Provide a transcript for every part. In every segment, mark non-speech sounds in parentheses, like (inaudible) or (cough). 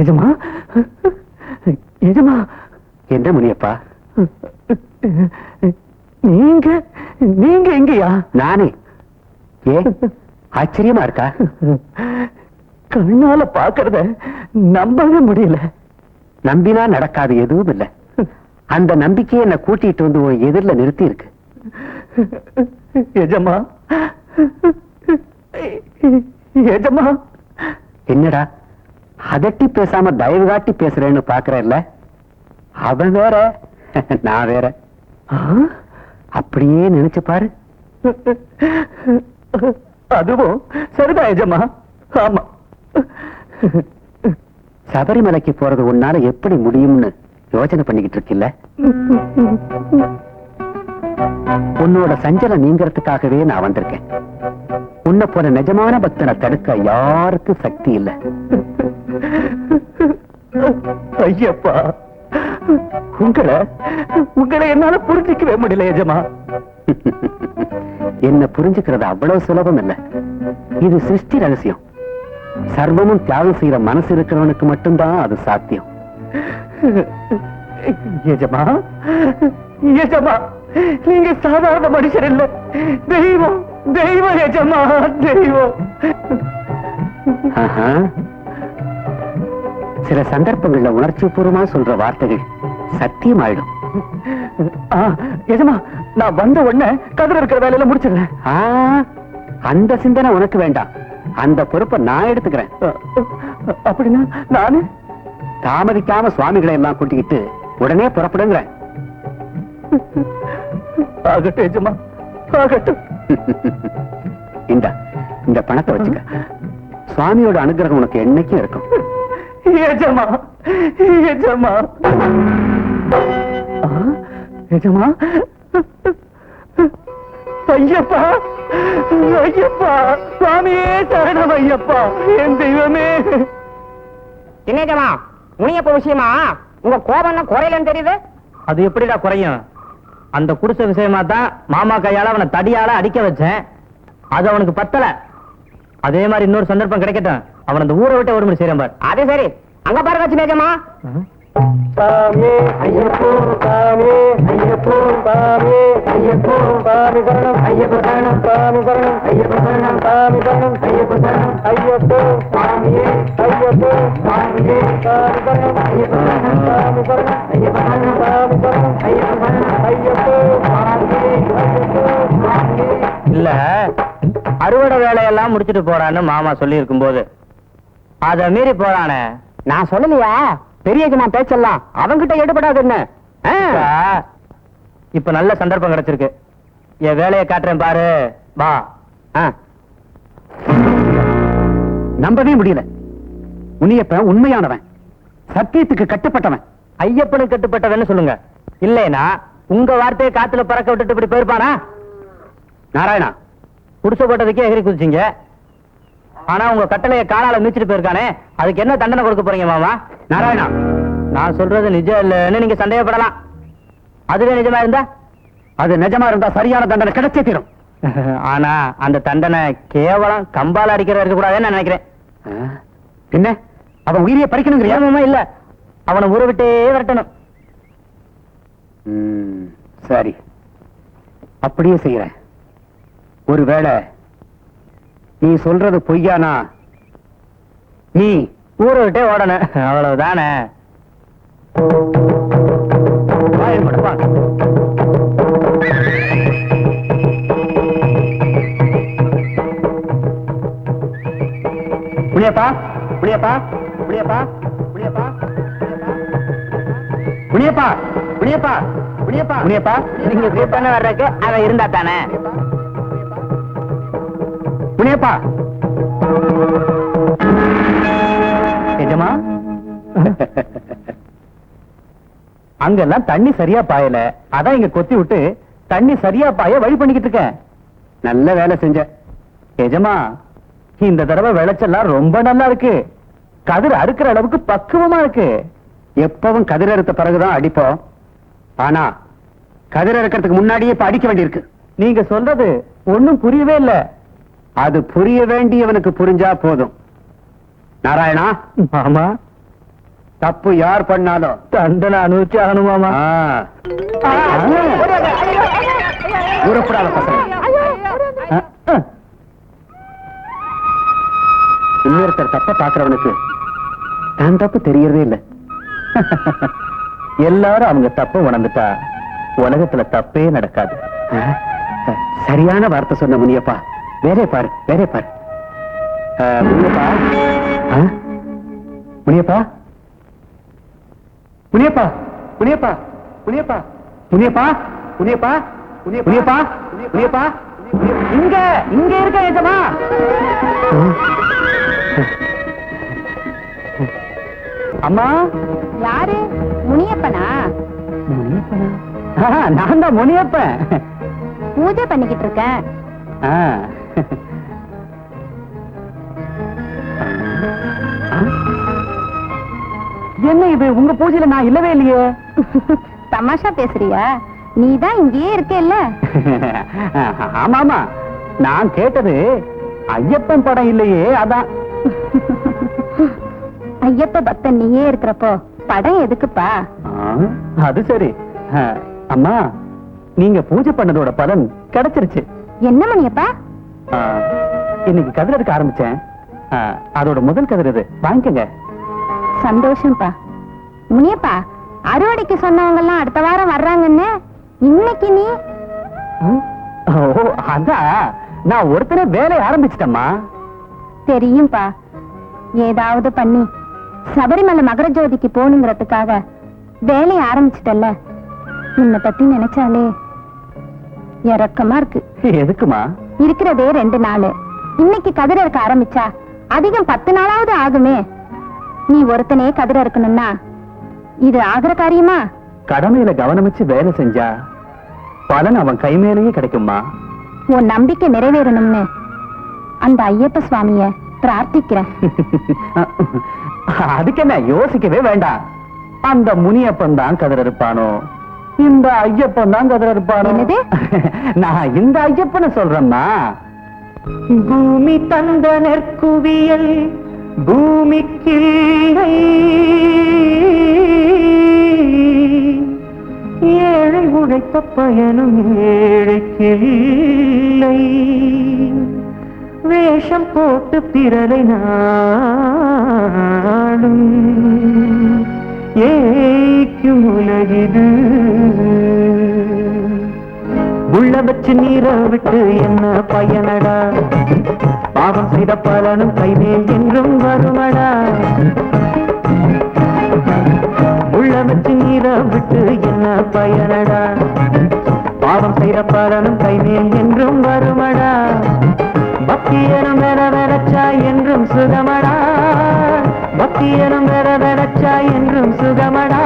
எஜமா? எஜமா? என்ன முனியப்பா? நீங்க நீங்க எங்கயா? நானே. ஏ ஆச்சரியமா இருக்கா? கண்ணால பாக்குறத நம்பவே முடியல. நம்பினா நடக்காது எதுவும் இல்ல. அந்த நம்பிக்கையை என்ன கூட்டிட்டு வந்து உன் எதிரில நிறுத்தி இருக்கு எஜமா? எஜமா? என்னடா அதட்டி பேசாம தயவு காட்டி பேசுறேன்னு பாக்குறேன்ல? அவன் வேற (laughs) நான் வேற? அப்படியே நினைச்சு பாரு. அதுவும் சரிதான் எஜமா. ஆமா. சபரிமலைக்கு போறது உன்னால எப்படி முடியும்னு யோசனை பண்ணிக்கிட்டு இருக்கில்ல? உன்னோட சஞ்சலம் நீங்கிறதுக்காகவே நான் வந்திருக்கேன். உன்னை போல நிஜமான பக்தனை தடுக்க யாருக்கும் சக்தி இல்ல? ஐயப்பா உங்களை உங்களை என்னால புரிஞ்சிக்கவே முடியல எஜமா. என்ன புரிஞ்சுக்கிறது அவ்வளவு சுலபம் இல்ல. இது சிருஷ்டி ரகசியம். சர்வமும் தியாகம் செய்யற மனசு இருக்கிறவனுக்கு மட்டும்தான் அது சாத்தியம். எஜமா எஜமா நீங்க சாதாரண மனுஷர் இல்ல. தெய்வம். தெய்வம் எஜமா தெய்வம். சில சந்தர்ப்பங்கள்ல உணர்ச்சி பூர்வமா சொல்ற வார்த்தைகள் சத்தியமாயிடும் எஜமா நான் வந்த உடனே கதிர இருக்கிற வேலையில முடிச்சிடுறேன். அந்த சிந்தனை உனக்கு வேண்டாம். அந்த பொறுப்பை நான் எடுத்துக்கிறேன். அப்படின்னா நானு? தாமதிக்காம சுவாமிகளை எல்லாம் கூட்டிக்கிட்டு உடனே புறப்படுங்கிறேன். ஆகட்டும் எஜமா ஆகட்டும். இந்த இந்த பணத்தை வச்சுக்க. சுவாமியோட அனுகிரகம் உனக்கு என்னைக்கும் இருக்கும். எஜமா ஆ, எஜமா ஐயப்பா ஐயப்பா சுவாமியே சரணம் ஐயப்பா. என் தெய்வமே. சின்னேஜமா முனியப்ப விஷயமா? உங்க கோபம் குறையலன்னு தெரியுது? அது எப்படிடா குறையும்? அந்த குடிசை விஷயமா தான் மாமா கையால அவனை தடியால அடிக்க வச்சேன். அது அவனுக்கு பத்தல. அதே மாதிரி இன்னொரு சந்தர்ப்பம் கிடைக்கட்டும். அவன் அந்த ஊரை விட்டு ஒரு செய்யறான் பார். அது சரி. அங்க பாருங்க சின்னேஜமா சாமி ஐயப்போ சாமி ஐயப்போ சாமி ஐயப்போ சாமி சரணம் ஐயப்ப சரணம் சாமி சரணம் ஐயப்ப சரணம் சாமி சரணம் ஐயப்ப சரணம் ஐயப்போ சாமியே ஐயப்போ சாமியே சாமி சரணம் ஐயப்ப சரணம் சாமி சரணம் ஐயப்ப சரணம் சாமி சரணம் ஐயப்ப சரணம் ஐயப்போ சாமியே ஐயப்போ சாமியே இல்ல. அறுவடை வேலையெல்லாம் முடிச்சிட்டு போறான்னு மாமா சொல்லி இருக்கும்போது அத மீறி போறானே. நான் சொல்லலையா? பெரியஜமா பேச்செல்லாம் அவங்கிட்ட எடுபடாது என்ன இப்ப நல்ல சந்தர்ப்பம் கிடைச்சிருக்கு. என் வேலையை காட்டுறேன் பாரு. வா. நம்பவே முடியல. முனியப்ப உண்மையானவன். சத்தியத்துக்கு கட்டுப்பட்டவன். ஐயப்பனுக்கு கட்டுப்பட்டவன்னு சொல்லுங்க. இல்லைனா உங்க வார்த்தையை காத்துல பறக்க விட்டுட்டு இப்படி போயிருப்பானா? நாராயணா. குடிசை போட்டதுக்கே எகிரி குதிச்சீங்க. ஆனா உங்க கட்டளைய காலால மீச்சிட்டு போயிருக்கானே அதுக்கு என்ன தண்டனை கொடுக்க போறீங்க மாமா? நாராயணா. நான் சொல்றது நிஜம் இல்லைன்னு நீங்க சந்தேகப்படலாம். அதுவே நிஜமா இருந்தா? அது நிஜமா இருந்தா சரியான தண்டனை கிடைச்சே தீரும். (laughs) ஆனா அந்த தண்டனை கேவலம் கம்பால அடிக்கிற இருக்க கூடாதுன்னு நான் நினைக்கிறேன்? என்ன அவன் உயிரியை பறிக்கணுங்கிறியா? ஏமாமா இல்ல. அவனை ஊரை விட்டே விரட்டணும். சரி. அப்படியே செய்யறேன். ஒருவேளை நீ சொல்றது பொய்யானா? நீ ஊற விட்டே ஓடன அவ்வளவுதானே? புனியப்பா மூடு, வா. புளியப்பா புளியப்பா புளியப்பா புளியப்பா புளியப்பா புளியப்பா புளியப்பா புளியப்பா நீங்க கூப்பிட்டு வர்றதுக்கு அவன் இருந்தா தானே? புனியப்பா. எஜமா? அங்கெல்லாம் தண்ணி சரியா பாயல. அதான் இங்க கொத்தி விட்டு தண்ணி சரியா பாய வழி பண்ணிக்கிட்டு இருக்கேன். நல்ல வேலை செஞ்ச. எஜமா இந்த தடவை விளைச்செல்லாம் ரொம்ப நல்லா இருக்கு. கதிர் அறுக்கிற அளவுக்கு பக்குவமா இருக்கு. எப்பவும் கதிர் அறுத்த பிறகுதான் அடிப்போம். ஆனா கதிர் அறுக்கிறதுக்கு முன்னாடியே இப்ப அடிக்க வேண்டியிருக்கு. நீங்க சொல்றது ஒன்னும் புரியவே இல்ல. அது புரிய வேண்டியவனுக்கு புரிஞ்சா போதும். நாராயணா? மாமா. தப்பு யார் பண்ணாலும். தண்டனை அனுபவிச்சு ஆகணும் மாமா. ஆ. இன்னொருத்தர் தப்ப பாக்குறவனுக்கு தான் தப்பு தெரியறதே இல்ல. எல்லாரும் அவங்க தப்ப உணர்ந்துட்டா உலகத்துல தப்பே நடக்காது. சரியான வார்த்தை சொன்ன முனியப்பா. வேறே பாரு வேறே பாரு. முனியப்பா? முனியப்பா? முனியப்பா முனியப்பா முனியப்பா. முனியப்பா முனியப்பா முனியப்பா முனியப்பா இங்க இங்க இருக்க ஏஜமா அம்மா? யாரு? முனியப்பனா? ஆ, நான் தான் முனியப்பன். பூஜை பண்ணிக்கிட்டு இருக்கேன். (laughs) என்ன இது? உங்க பூஜையில நான் இல்லவே இல்லையே. (laughs) தமாஷா பேசுறியா? நீ தான் இங்கேயே இருக்கேல்ல? (laughs) ஆமா ஆமா நான் கேட்டது ஐயப்பன் படம் இல்லையே அதான். ஐயப்ப பக்தன் நீயே இருக்கிறப்போ படம் எதுக்குப்பா? அது சரி. அம்மா நீங்க பூஜை பண்ணதோட பலன் கிடைச்சிருச்சு. என்ன மணியப்பா? இன்னைக்கு கதிர் எடுக்க ஆரம்பிச்சேன். அதோட முதல் கதிர் இது. வாங்கிக்கங்க. சந்தோஷம்ப்பா முனியப்பா அறுவடைக்கு சொன்னவங்க எல்லாம் அடுத்த வாரம் வர்றாங்கன்னு இன்னைக்கு நீ? அதான் நான் ஒருத்தரே வேலையை ஆரம்பிச்சிட்டேம்மா. தெரியும்பா. ஏதாவது பண்ணி சபரிமலை மகர ஜோதிக்கு போகணுங்கிறதுக்காக வேலையை ஆரம்பிச்சிட்டல்ல. உன்னை பத்தி நினைச்சாலே இறக்கமா இருக்கு. எதுக்குமா? இருக்கிறதே ரெண்டு நாள். இன்னைக்கு கதிர் இருக்க ஆரம்பிச்சா அதிகம் பத்து நாளாவது ஆகுமே. நீ ஒருத்தனே கதிர் இருக்கணும்னா இது ஆகிற காரியமா? கடமையில கவனம் வச்சு வேலை செஞ்சா பலன் அவன் கை மேலேயே கிடைக்குமா உன் நம்பிக்கை நிறைவேறணும்னு அந்த ஐயப்ப சுவாமிய பிரார்த்திக்கிறேன். (laughs) அதுக்கு என்ன யோசிக்கவே வேண்டாம். அந்த முனியப்பன் தான் கதிர இருப்பானோ? இந்த ஐயப்பன் தான் கதிர என்னது? (laughs) நான் இந்த ஐயப்பனை சொல்றேம்மா. பூமி தந்த நெற்குவியல் பூமிக்கில்லை. ஏழை உழைத்த பயனும் ஏழைக்கில்லை. வேஷம் போட்டு பிறரை நாடும். ஏய்க்கும் உலகிது உள்ள வச்சு நீர விட்டு என்ன பயனடா? பாவம் செய்த பலனும் கைவேல் என்றும் வருமடா? உள்ள வச்சு நீர விட்டு என்ன பயனடா? பாவம் செய்த பலனும் கைவேல் என்றும் வருமடா? பக்தியனும் வெற வெறச்சா என்றும் சுகமடா? பக்தியனும் வெற என்றும் சுகமடா.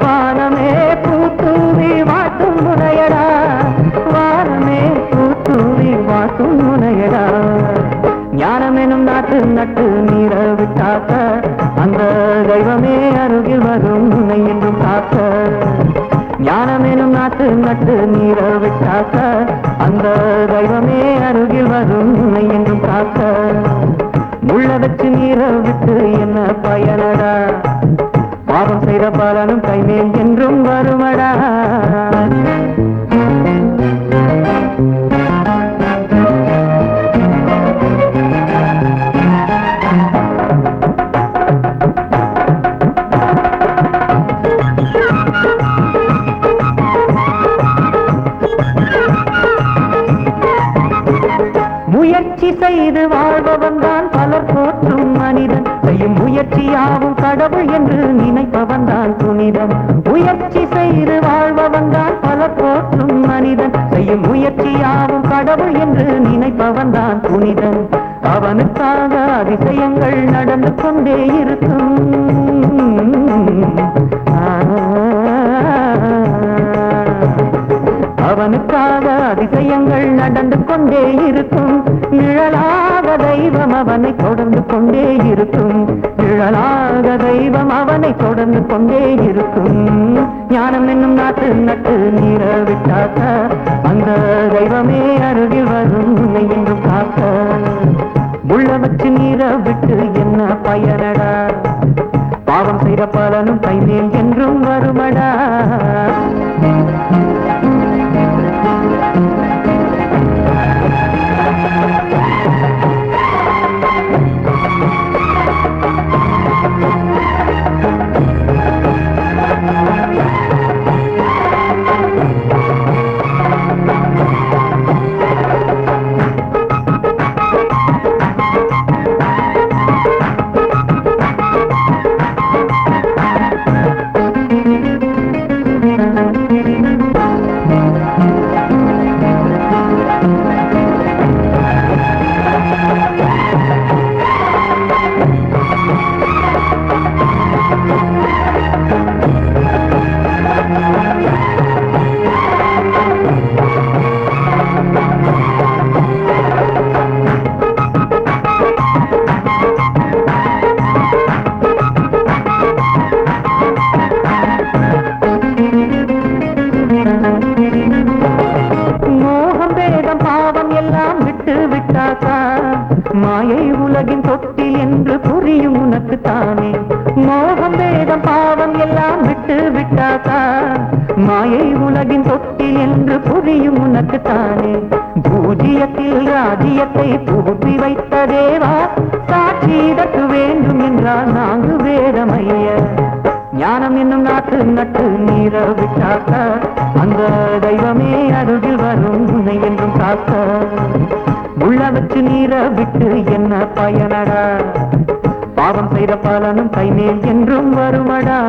வானமே பூத்தூவி வாட்டும் முனையடா. வானமே பூத்தூவி வாட்டும் முனையடா. ஞானம் எனும் நாட்டு நட்டு நீர விட்டாக்க. அந்த தெய்வமே அருகில் வரும் உன்னை என்றும் காக்க. ஞானம் எனும் நாட்டு நட்டு நீர விட்டாக்க. அந்த தெய்வமே அருகில் வரும் உன்னை என்றும் காக்க. முள்ள வச்சு நீர விட்டு என்ன பயனடா? பாவம் செய்த பலனும் கைமேல் என்றும் வருமடா? முயற்சி செய்து வாழ்பவன் தான் செய்யும் கடவுள் என்று நினைப்பவன் தான் துணிதன் முயற்சி செய்து வாழ்பவன் தான் பல போற்றும் மனிதன். செய்யும் முயற்சியாவும் கடவுள் என்று நினைப்பவன் தான் புனிதன். அவனுக்காக அதிசயங்கள் நடந்து கொண்டே இருக்கும். அவனுக்காக அதிசயங்கள் நடந்து கொண்டே இருக்கும். நிழலாக தெய்வம் அவனை தொடர்ந்து கொண்டே இருக்கும். நிழலாக தெய்வம் அவனை தொடர்ந்து கொண்டே இருக்கும். ஞானம் என்னும் நாட்டு நட்டு நீர விட்டாக்க அந்த தெய்வமே அருகில் வரும் என்று காக்க. உள்ள வச்சு நீர விட்டு என்ன பயனடா? பாவம் செய்த பலனும் கைமேல் என்றும் வருமடா? மாயை உலகின் தொட்டில் என்று புரியும் உனக்கு தானே. மோகம் வேதம் பாவம் எல்லாம் விட்டு விட்டாதான் மாயை உலகின் தொட்டில் என்று புரியும் உனக்கு தானே. பூஜ்ஜியத்தில் ராஜ்யத்தை புகுப்பி வைத்த தேவா சாட்சி இதற்கு வேண்டும் என்றால் நான்கு வேதமைய. ஞானம் என்னும் நாட்டு நட்டு நீர விட்டாக்க அந்த தெய்வமே அருகில் வரும் உன்னை என்றும் காக்க. உள்ள வச்சு நீர விட்டு என்ன பயனடா? பாவம் செய்த பலனும் கைமேல் என்றும் வருமடா?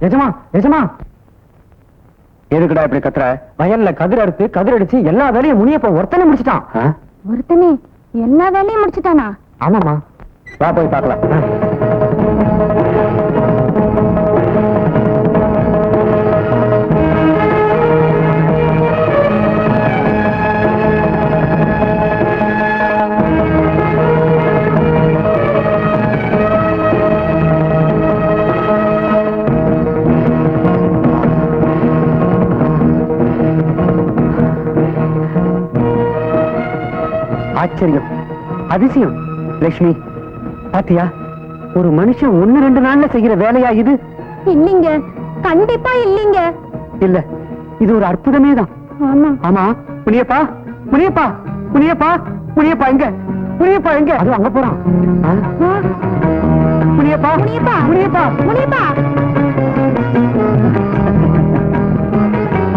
எஜமா எஜமா. எதுக்குடா இப்படி கத்துற? வயல்ல கதிர் அறுத்து கதிர் அடிச்சு எல்லா வேலையும் முனியப்ப ஒருத்தனை முடிச்சிட்டான். ஒருத்தனே? எல்லா வேலையும் முடிச்சுட்டானா? ஆமாமா வா போய் பார்க்கலாம். ஆச்சரியம். அதிசயம். லட்சுமி பாத்தியா? ஒரு மனுஷன் ஒண்ணு ரெண்டு நாள்ல செய்யற வேலையா இது? இல்லீங்க. கண்டிப்பா இல்லீங்க. இல்ல இது ஒரு அற்புதமே தான். ஆமா. முனியப்பா முனியப்பா முனியப்பா முனியப்பா எங்க? முனியப்பா எங்க? அது அங்க போறான். ஆ? முனியப்பா முனியப்பா. முனியப்பா. முனியப்பா.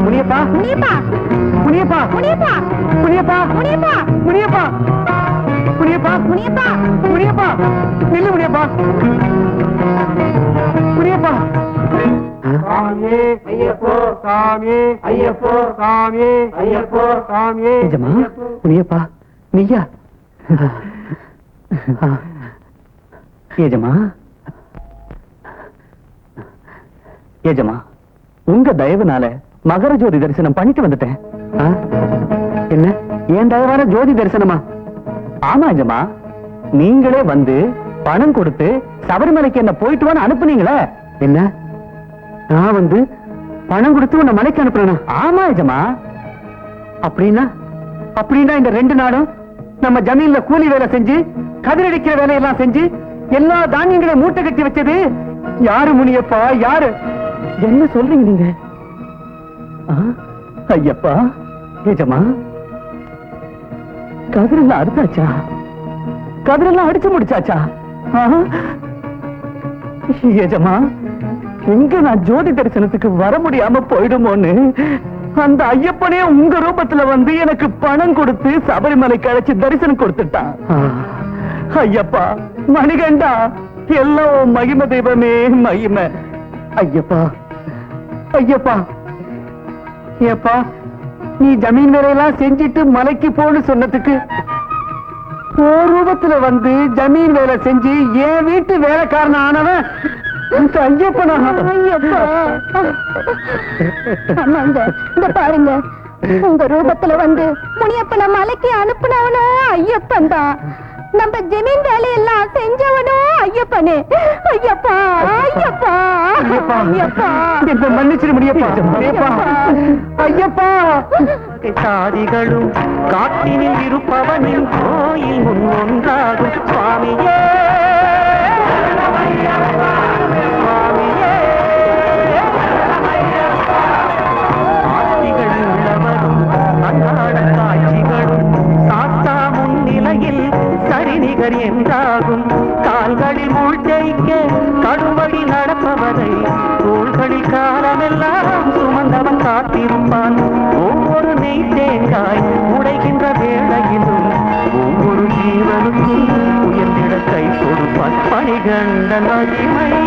முனியப்பா. முனியப்பா. முனியப்பா முனியப்பா முனியப்பா முனியப்பா முனியப்பா முனியப்பா முனியப்பா முனியப்பா நில்லு முனியப்பா முனியப்பா சாமி ஐயப்போ சாமி ஐயப்போ சாமி ஐயப்போ சாமி நிஜமா? முனியப்பா நீயா? ஏஜமா? ஏஜமா உங்க தயவுனால மகர ஜோதி தரிசனம் பண்ணிட்டு வந்துட்டேன்? என்ன? ஏன் தயவான ஜோதி தரிசனமா? ஆமா நீங்களே வந்து பணம் கொடுத்து சபரிமலைக்கு என்ன போயிட்டு வான்னு அனுப்புனீங்களே. என்ன? நான் வந்து பணம் கொடுத்து உன்னை மலைக்கு அனுப்புறேனா? ஆமா ஏஜமா அப்படின்னா? அப்படின்னா இந்த ரெண்டு நாளும் நம்ம ஜமீன்ல கூலி வேலை செஞ்சு கதிரடிக்கிற வேலையெல்லாம் செஞ்சு எல்லா தானியங்களையும் மூட்டை கட்டி வச்சது யாரு முனியப்பா? யாரு? என்ன சொல்றீங்க நீங்க? ஐயப்பா? நிஜமா? கதிரெல்லாம் அறுத்தாச்சா? கதிரெல்லாம் அடிச்சு முடிச்சாச்சா? ஆ? எஜமா எங்க நான் ஜோதி தரிசனத்துக்கு வர முடியாம போயிடுமோன்னு? அந்த ஐயப்பனே உங்க ரூபத்துல வந்து எனக்கு பணம் கொடுத்து சபரிமலைக்கு அழைச்சு தரிசனம் கொடுத்துட்டான். ஐயப்பா மணிகண்டா எல்லாம் மகிமை தெய்வமே மகிமை. ஐயப்பா ஐயப்பா ஏப்பா நீ ஜமீன் வேலையெல்லாம் செஞ்சிட்டு மலைக்கு போன்னு சொன்னதுக்கு ஒரு ரூபத்துல வந்து ஜமீன் வேலை செஞ்சு என் வீட்டு வேலைக்காரன் ஆனவன் இந்த ஐயப்பனா. ஆமாங்க. இந்த பாருங்க. உங்க ரூபத்துல வந்து முனியப்பனை மலைக்கு அனுப்புனவனா ஐயப்பன் தான். நம்ம ஜமீன் வேலையெல்லாம் செஞ்சவனோ? ஐயப்பனே. ஐயப்பா ஐயப்பா. ஐயப்பா. என்ன மன்னிச்சிரு முடியப்பா ஐயப்பா. சாதிகளும் காட்டினில் இருப்பவனின் கோயில் முன் ஒன்றாகும். சுவாமியே. ஜீவனுக்கும் உயர்ந்திட கை கொடுப்பான் பணிகண்ட மகிமை